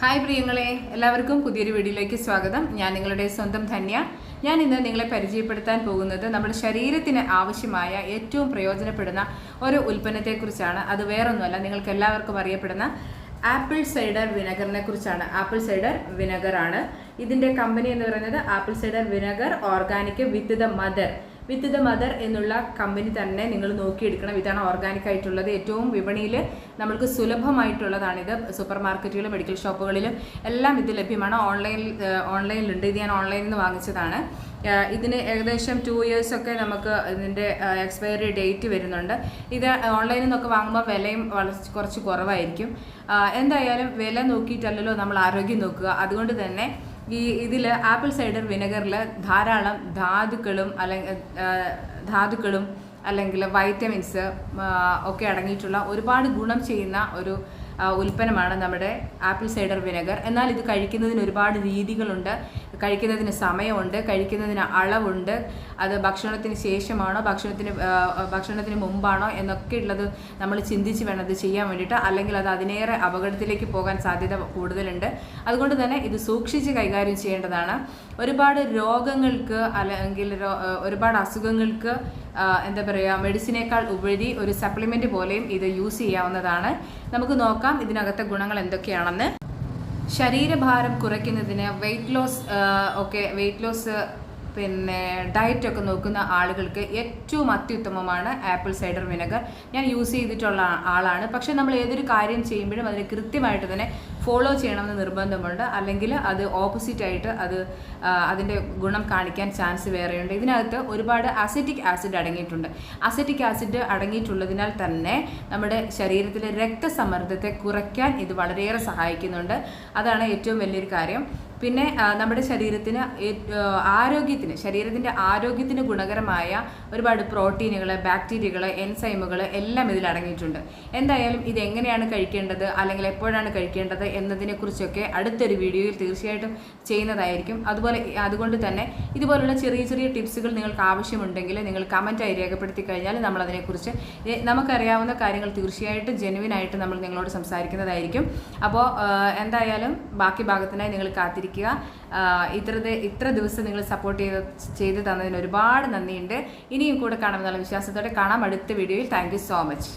Hi പ്രിയങ്ങളെ എല്ലാവർക്കും പുതിയൊരു വീഡിയോയിലേക്ക് സ്വാഗതം. ഞാൻ നിങ്ങളുടെ സ്വന്തം ധന്യ. ഞാൻ ഇന്ന് നിങ്ങളെ പരിചയപ്പെടുത്താൻ പോകുന്നത് നമ്മുടെ ശരീരത്തിന് ആവശ്യമായ ഏറ്റവും പ്രയോജനപ്പെടുന്ന ഒരു ഉൽപ്പന്നത്തെക്കുറിച്ചാണ്. അത് വേറൊന്നുമല്ല നിങ്ങൾക്ക് എല്ലാവർക്കും അറിയപ്പെടുന്ന ആപ്പിൾ സൈഡർ വിനെഗറിനെ കുറിച്ചാണ് ആപ്പിൾ സൈഡർ വിനഗറാണ് ഇതിന്റെ കമ്പനി എന്ന് പറയുന്നത് apple cider vinegar organic with the mother. With the mother എന്നുള്ള കമ്പനി തന്നെ നിങ്ങൾ നോക്കിയെടുക്കണം. ഇതാണ് ഓർഗാനിക് ആയിട്ടുള്ളത്. ഏറ്റവും വിപണിയിൽ നമ്മൾക്ക് സുലഭമായിട്ടുള്ളതാണിത്. സൂപ്പർ മാർക്കറ്റുകളിലും മെഡിക്കൽ ഷോപ്പുകളിലും എല്ലാം ഇത് ലഭ്യമാണ്. ഓൺലൈനിൽ ഓൺലൈനിലുണ്ട് ഇത് ഞാൻ ഓൺലൈനിൽ നിന്ന് വാങ്ങിച്ചതാണ്. ഇതിന് ഏകദേശം ടു ഇയേഴ്സ് ഒക്കെ നമുക്ക് ഇതിന്റെ എക്സ്പയറി ഡേറ്റ് വരുന്നുണ്ട്. ഇത് ഓൺലൈനിൽ നിന്നൊക്കെ വാങ്ങുമ്പോൾ വിലയും വളരെ കുറച്ച് കുറവായിരിക്കും. എന്തായാലും വില നോക്കിയിട്ടല്ലല്ലോ നമ്മൾ ആരോഗ്യം നോക്കുക. അതുകൊണ്ട് തന്നെ ഈ ഇതിൽ ആപ്പിൾ സൈഡർ വിനെഗറിൽ ധാരാളം ധാതുക്കളും അല്ലെങ്കിൽ ധാതുക്കളും അല്ലെങ്കിൽ വൈറ്റമിൻസ് ഒക്കെ അടങ്ങിയിട്ടുള്ള ഒരുപാട് ഗുണം ചെയ്യുന്ന ഒരു ഉൽപ്പന്നമാണ് നമ്മുടെ ആപ്പിൾ സൈഡർ വിനെഗർ. എന്നാൽ ഇത് കഴിക്കുന്നതിന് ഒരുപാട് രീതികളുണ്ട്. കഴിക്കുന്നതിന് സമയമുണ്ട് കഴിക്കുന്നതിന് അളവുണ്ട് അത് ഭക്ഷണത്തിന് ശേഷമാണോ ഭക്ഷണത്തിന് ഭക്ഷണത്തിന് മുമ്പാണോ എന്നൊക്കെ ഉള്ളത് നമ്മൾ ചിന്തിച്ച് വേണം അത് ചെയ്യാൻ വേണ്ടിയിട്ട്. അല്ലെങ്കിൽ അത് അതിനേറെ അപകടത്തിലേക്ക് പോകാൻ സാധ്യത കൂടുതലുണ്ട്. അതുകൊണ്ട് തന്നെ ഇത് സൂക്ഷിച്ച് കൈകാര്യം ചെയ്യേണ്ടതാണ്. ഒരുപാട് രോഗങ്ങൾക്ക് അല്ലെങ്കിൽ ഒരുപാട് അസുഖങ്ങൾക്ക് എന്താ പറയുക മെഡിസിനേക്കാൾ ഉപരി ഒരു സപ്ലിമെന്റ് പോലെയും ഇത് യൂസ് ചെയ്യാവുന്നതാണ്. നമുക്ക് നോക്കാം ഇതിനകത്തെ ഗുണങ്ങൾ എന്തൊക്കെയാണെന്ന്. ശരീരഭാരം കുറയ്ക്കുന്നതിന് വെയിറ്റ് ലോസ് ഒക്കെ വെയിറ്റ് ലോസ് പിന്നെ ഡയറ്റ് ഒക്കെ നോക്കുന്ന ആളുകൾക്ക് ഏറ്റവും അത്യുത്തമമാണ് ആപ്പിൾ സൈഡർ വിനെഗർ ഞാൻ യൂസ് ചെയ്തിട്ടുള്ള ആളാണ്. പക്ഷെ നമ്മൾ ഏതൊരു കാര്യം ചെയ്യുമ്പോഴും അതിന് കൃത്യമായിട്ട് തന്നെ ഫോളോ ചെയ്യണമെന്ന് നിർബന്ധമുണ്ട്. അല്ലെങ്കിൽ അത് ഓപ്പോസിറ്റായിട്ട് അത് അതിന്റെ ഗുണം കാണിക്കാൻ ചാൻസ് വേറെയുണ്ട്. ഇതിനകത്ത് ഒരുപാട് അസറ്റിക് ആസിഡ് അടങ്ങിയിട്ടുണ്ട്. അസറ്റിക് ആസിഡ് അടങ്ങിയിട്ടുള്ളതിനാൽ തന്നെ നമ്മുടെ ശരീരത്തിലെ രക്തസമ്മർദ്ദത്തെ കുറയ്ക്കാൻ ഇത് വളരെയേറെ സഹായിക്കുന്നുണ്ട്. അതാണ് ഏറ്റവും വലിയൊരു കാര്യം. പിന്നെ നമ്മുടെ ശരീരത്തിന് ആരോഗ്യത്തിന് ശരീരത്തിന്റെ ആരോഗ്യത്തിന് ഗുണകരമായ ഒരുപാട് പ്രോട്ടീനുകൾ ബാക്ടീരിയകൾ എൻസൈമുകൾ എല്ലാം ഇതിൽ അടങ്ങിയിട്ടുണ്ട്. എന്തായാലും ഇത് എങ്ങനെയാണ് കഴിക്കേണ്ടത് അല്ലെങ്കിൽ എപ്പോഴാണ് കഴിക്കേണ്ടത് എന്നതിനെക്കുറിച്ചൊക്കെ അടുത്തൊരു വീഡിയോയിൽ തീർച്ചയായിട്ടും ചെയ്യുന്നതായിരിക്കും. അതുപോലെ അതുകൊണ്ട് തന്നെ ഇതുപോലുള്ള ചെറിയ ചെറിയ ടിപ്സുകൾ നിങ്ങൾക്ക് ആവശ്യമുണ്ടെങ്കിൽ നിങ്ങൾ കമന്റായി രേഖപ്പെടുത്തി കഴിഞ്ഞാൽ നമ്മൾ അതിനെക്കുറിച്ച് നമുക്കറിയാവുന്ന കാര്യങ്ങൾ തീർച്ചയായിട്ടും ജെനുവിനായിട്ട് നമ്മൾ നിങ്ങളോട് സംസാരിക്കുന്നതായിരിക്കും. അപ്പോൾ എന്തായാലും ബാക്കി ഭാഗത്തിനായി നിങ്ങൾ കാത്തിരിക്കുക ഇത്ര ഇത്ര ദിവസം നിങ്ങൾ സപ്പോർട്ട് ചെയ്ത് ചെയ്ത് തന്നതിന് ഒരുപാട് നന്ദിയുണ്ട്. ഇനിയും കൂടെ കാണാമെന്നുള്ള വിശ്വാസത്തോടെ കാണാം അടുത്ത വീഡിയോയിൽ. Thank so much